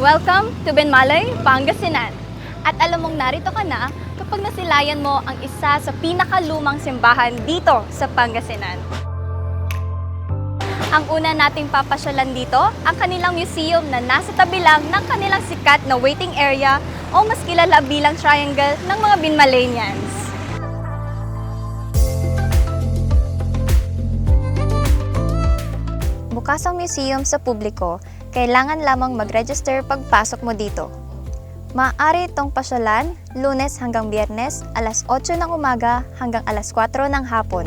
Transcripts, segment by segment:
Welcome to Benmalay, Pangasinan. At alam mong narito ka na kapag nasilayan mo ang isa sa pinakalumang simbahan dito sa Pangasinan. Ang una nating papasyalan dito, ang kanilang museum na nasa tabi lang ng kanilang sikat na waiting area o mas kilala bilang triangle ng mga Binmalanians. Bukas ang museum sa publiko, kailangan lamang mag-register pagpasok mo dito. Maaari itong pasyalan lunes hanggang biyernes, alas 8 ng umaga hanggang alas 4 ng hapon.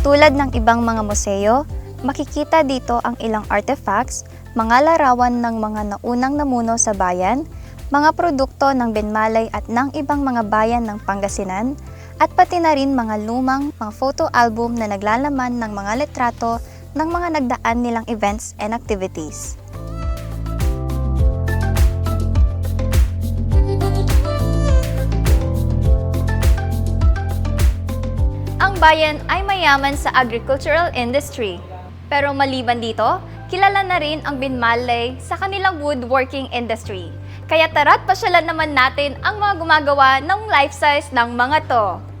Tulad ng ibang mga museo, makikita dito ang ilang artifacts, mga larawan ng mga naunang namuno sa bayan, mga produkto ng Benmalay at ng ibang mga bayan ng Pangasinan, at pati na rin mga lumang mga photo album na naglalaman ng mga litrato ng mga nagdaan nilang events and activities. Ang bayan ay mayaman sa agricultural industry. Pero maliban dito, kilala na rin ang Binmalay sa kanilang woodworking industry. Kaya tara't pasyalan naman natin ang mga gumagawa ng life size ng mga to.